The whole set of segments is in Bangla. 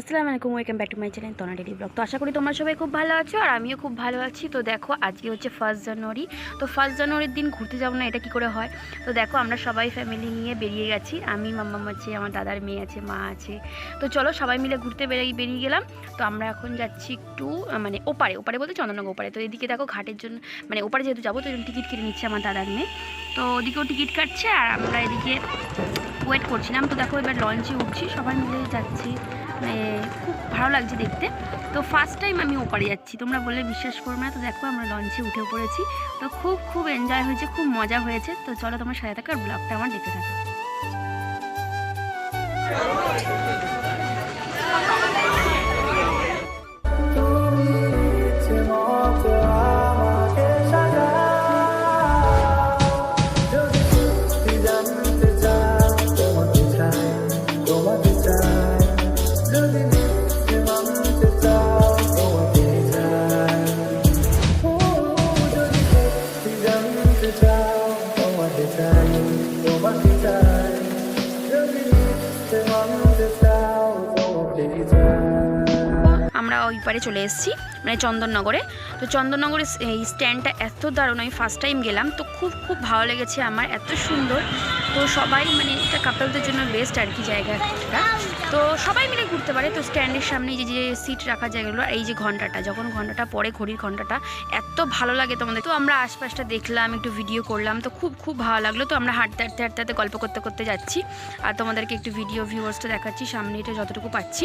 আসসালামু আলাইকুম welcome back to my channel Tona daily blog তো আশা করি তোমরা সবাই খুব ভালো আছো আর আমিও খুব ভালো আছি। তো দেখো, আজকে হচ্ছে ফার্স্ট জানুয়ারি তো ফার্স্ট জানুয়ারির দিন ঘুরতে যাব না, এটা কি করে হয়? তো দেখো, আমরা সবাই ফ্যামিলি নিয়ে বেরিয়ে গেছি। আমি মাম্মাম আছে আমার দাদার মেয়ে আছে, মা আছে। তো চলো, সবাই মিলে ঘুরতে বেরিয়ে বেরিয়ে গেলাম। তো আমরা এখন যাচ্ছি একটু মানে ওপারে ওপারে বলতে চন্দননগর ওপারে। তো এদিকে দেখো, ঘাটের জন্য মানে ওপারে যেহেতু যাব, তো টিকিট কেটে নিচ্ছে আমার দাদার মেয়ে। তো ওদিকেও টিকিট কাটছে আর আমরা এদিকে ওয়েট করছিলাম। তো দেখো, এবার লঞ্চে উঠছি, সবাই মিলে যাচ্ছি। খুব ভালো লাগছে দেখতে। তো ফার্স্ট টাইম আমি ওপারে যাচ্ছি। তোমরা বললে বিশ্বাস করবে না। তো দেখো আমরা লঞ্চে উঠে পড়েছি। তো খুব খুব এনজয় হয়েছে, খুব মজা হয়েছে। তো চলো তোমার সাথে থাকার ব্লগটা আমার দেখতে থাকো। আমরা ওই পারে চলে এসেছি মানে চন্দননগরে। তো চন্দননগরের এই স্ট্যান্ডটা এত দারুণ, আমি ফার্স্ট টাইম গেলাম। তো খুব খুব ভালো লেগেছে আমার, এত সুন্দর। তো সবাই মানে এটা কাপলদের জন্য বেস্ট আর কি জায়গা। জায়গাটা তো সবাই মিলে ঘুরতে পারে। তো স্ট্যান্ডের সামনে যে যে সিট রাখা জায়গাগুলো এই যে ঘন্টাটা, যখন ঘন্টাটা পরে ঘড়ির ঘন্টাটা, এত ভালো লাগে তোমাদের। তো আমরা আশপাশটা দেখলাম, একটু ভিডিও করলাম, তো খুব খুব ভালো লাগল। তো আমরা হাঁটতে হাঁটতে হাঁটতে হাঁটতে গল্প করতে করতে যাচ্ছি। আর তোমাদেরকে একটু ভিডিও ভিউয়ার্সটা দেখাচ্ছি, সামনে এটা যতটুকু পাচ্ছি।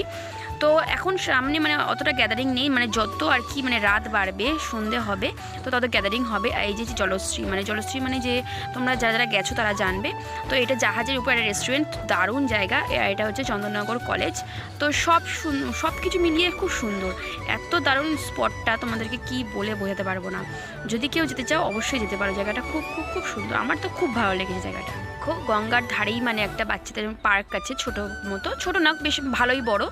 তো এখন সামনে মানে অতটা গ্যাদারিং নেই মানে যত আর কি মানে রাত বাড়বে, সন্ধে হবে, তো তত গ্যাদারিং হবে। এই যে যে জলশ্রী মানে জলশ্রী মানে যে তোমরা যারা যারা গেছো তারা জানবে। তো এটা জাহাজের উপর একটা রেস্টুরেন্ট দারুণ জায়গা। এটা হচ্ছে চন্দননগর কলেজ। তো সব সব কিছু মিলিয়ে খুব সুন্দর। এত দারুণ স্পটটা তোমাদেরকে কি বলে বোঝাতে পারব না। যদি কেউ যেতে চাও, অবশ্যই যেতে পারো। জায়গাটা খুব খুব খুব সুন্দর। আমার তো খুব ভালো লেগেছে জায়গাটা। খুব গঙ্গার ধারেই মানে একটা বাচ্চাদের পার্ক আছে ছোট মতো। ছোট না, বেশ ভালোই বড়।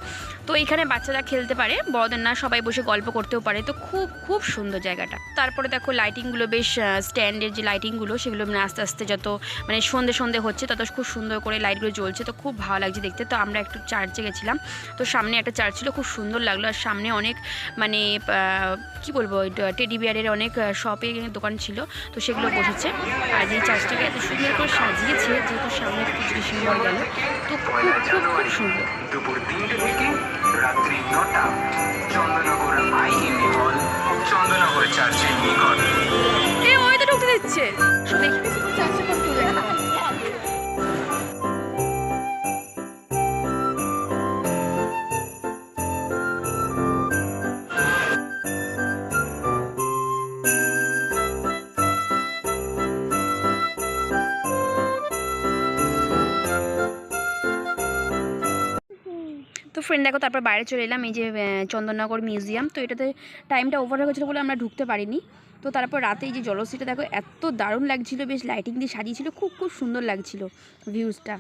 তো এখানে বাচ্চারা খেলতে পারে বড়দের না সবাই বসে গল্প করতেও পারে। তো খুব খুব সুন্দর জায়গাটা। তারপরে দেখো লাইটিংগুলো বেশ স্ট্যান্ডের যে লাইটিংগুলো সেগুলো মানে আস্তে আস্তে যত মানে সন্ধে সন্ধে হচ্ছে, তত খুব সুন্দর করে লাইটগুলো জ্বলছে। তো খুব ভালো লাগছে দেখতে। তো আমরা একটু চার্চে গেছিলাম। তো সামনে একটা চার্চ ছিল, খুব সুন্দর লাগল। আর সামনে অনেক মানে কি বলব টেডি বিয়ারের অনেক শপে দোকান ছিল। তো সেগুলো বসেছে। আর এই চার্চটাকে এত সুন্দর করে সাজিয়েছে যেহেতু সামনে কিছু ডিসেম্বর গেল তো খুব খুব খুব সুন্দর। দুপুর তিনটে থেকে রাত্রি নটা চন্দননগর আইএমএ হল চন্দনগর চার্চের নিকট। এ ওই তো ঢুকতে দিচ্ছে তো ফ্রেন্ড দেখো, তারপর বাইরে চলে এলাম, এই যে চন্দননগর মিউজিয়াম তো এটাতে টাইমটা ওভার হয়ে গেছিল বলে আমরা ঢুকতে পারিনি। তো তারপর রাতে এই যে জলশ্রীটা দেখো, এত দারুণ লাগছিল, বেশ লাইটিং দিয়ে সাজিয়েছিল, খুব খুব সুন্দর লাগছিল ভিউজটা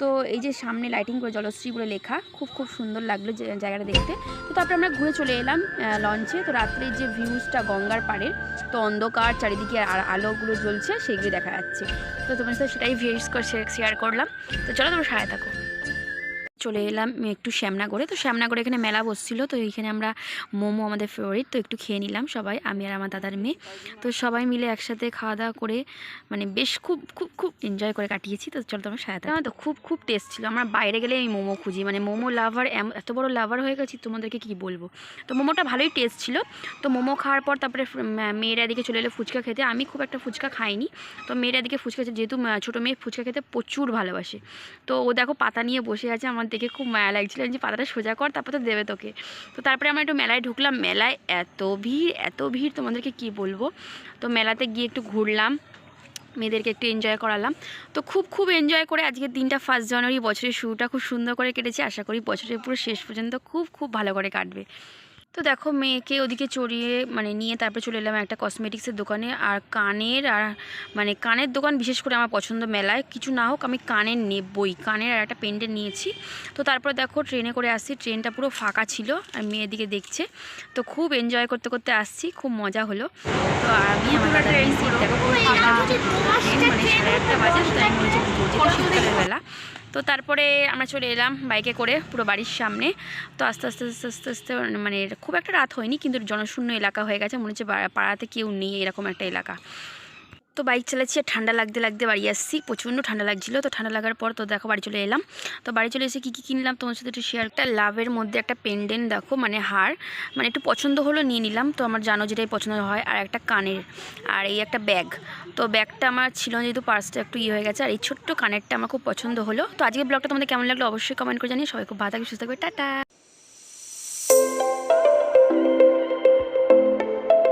তো এই যে সামনে লাইটিং করে জলশ্রী বলে লেখা, খুব খুব সুন্দর লাগল জায়গাটা দেখতে। তো তারপর আমরা ঘুরে চলে এলাম লঞ্চে তো রাত্রে যে ভিউজটা গঙ্গার পাড়ের তো অন্ধকার, চারিদিকে আর আলোগুলো জ্বলছে, সেগুলো দেখা যাচ্ছে। তো তোমার সাথে সেটাই ভিউজ শেয়ার করলাম। তো চলো তোমার সাথে থাকো। চলে এলাম একটু শ্যামনগরে তো শ্যামনগরে এখানে মেলা বসছিল, তো এইখানে আমরা মোমো আমাদের ফেভারিট তো একটু খেয়ে নিলাম সবাই, আমি আর আমার দাদার মেয়ে। তো সবাই মিলে একসাথে খাওয়া দাওয়া করে মানে বেশ খুব খুব খুব এনজয় করে কাটিয়েছি। তো চলো তোমার সাথে থাকো। তো, খুব খুব টেস্ট ছিল। আমরা বাইরে গেলে এই মোমো খুঁজি। মানে মোমো লাভার এত বড় লাভার হয়ে গেছি, তোমাদেরকে কি বলব? তো মোমোটা ভালোই টেস্ট ছিল। তো মোমো খাওয়ার পর তারপরে মেয়েরা এদিকে চলে এলো ফুচকা খেতে। আমি খুব একটা ফুচকা খাইনি। তো মেয়েরা এদিকে ফুচকা যেহেতু ছোটো মেয়ে ফুচকা খেতে প্রচুর ভালোবাসে। তো ও দেখো পাতা নিয়ে বসে আছে আমার দেখে খুব মায়া লাগছিল। যে পাতাটা সোজা কর, তারপর তো দেবে তোকে। তো তারপরে আমরা একটু মেলায় ঢুকলাম। মেলায় এত ভিড় এত ভিড়, তোমাদেরকে কি বলব? তো মেলাতে গিয়ে একটু ঘুরলাম, মেয়েদেরকে একটু এনজয় করালাম। তো খুব খুব এনজয় করে আজকের দিনটা ফার্স্ট জানুয়ারি বছরের শুরুটা খুব সুন্দর করে কেটেছে। আশা করি বছরের পুরো শেষ পর্যন্ত খুব খুব ভালো করে কাটবে। তো দেখো মেয়েকে ওদিকে চড়িয়ে মানে নিয়ে তারপরে চলে এলাম একটা কসমেটিক্সের দোকানে। আর কানের আর মানে কানের দোকান বিশেষ করে আমার পছন্দ মেলায়। কিছু না হোক আমি কানের নেবই। কানের আর একটা পেন্ডেন্ট নিয়েছি। তো তারপরে দেখো ট্রেনে করে আসছি। ট্রেনটা পুরো ফাঁকা ছিল। আর মেয়ের দিকে দেখছে। তো খুব এনজয় করতে করতে আসছি। খুব মজা হলো। তো আমি আমার সিট দেখো। মানে সাড়ে আটটা বাজে মনে হচ্ছে বেলা। তো তারপরে আমরা চলে এলাম বাইকে করে পুরো বাড়ির সামনে। তো আস্তে আস্তে আস্তে আস্তে আস্তে মানে খুব একটা রাত হয়নি, কিন্তু জনশূন্য এলাকা হয়ে গেছে। মনে হচ্ছে পাড়াতে কেউ নেই, এরকম একটা এলাকা। তো বাইক চালাচ্ছি আর ঠান্ডা লাগতে লাগতে বাড়ি আসছি। প্রচণ্ড ঠান্ডা লাগছিল। তো ঠান্ডা লাগার পর তো দেখো বাড়ি চলে এলাম। তো বাড়ি চলে এসে কী কী কিনলাম তোমার সাথে একটু শেয়ার একটা লাভের মধ্যে একটা পেন্ডেন্ট দেখো মানে হার। মানে একটু পছন্দ হলো নিয়ে নিলাম। তো আমার জানো যেটাই পছন্দ হয়। আর একটা কানের। আর এই একটা ব্যাগ তো ব্যাগটা আমার ছিল যেহেতু পার্সটা একটু ইয়ে হয়ে গেছে। আর এই ছোট্ট কানেরটা আমার খুব পছন্দ হলো। তো আজকে ব্লগটা তোমাদের কেমন লাগল অবশ্যই কমেন্ট করে জানিয়ে সবাই খুব ভালো থাকবে, সুস্থ থাকবে। টাটা!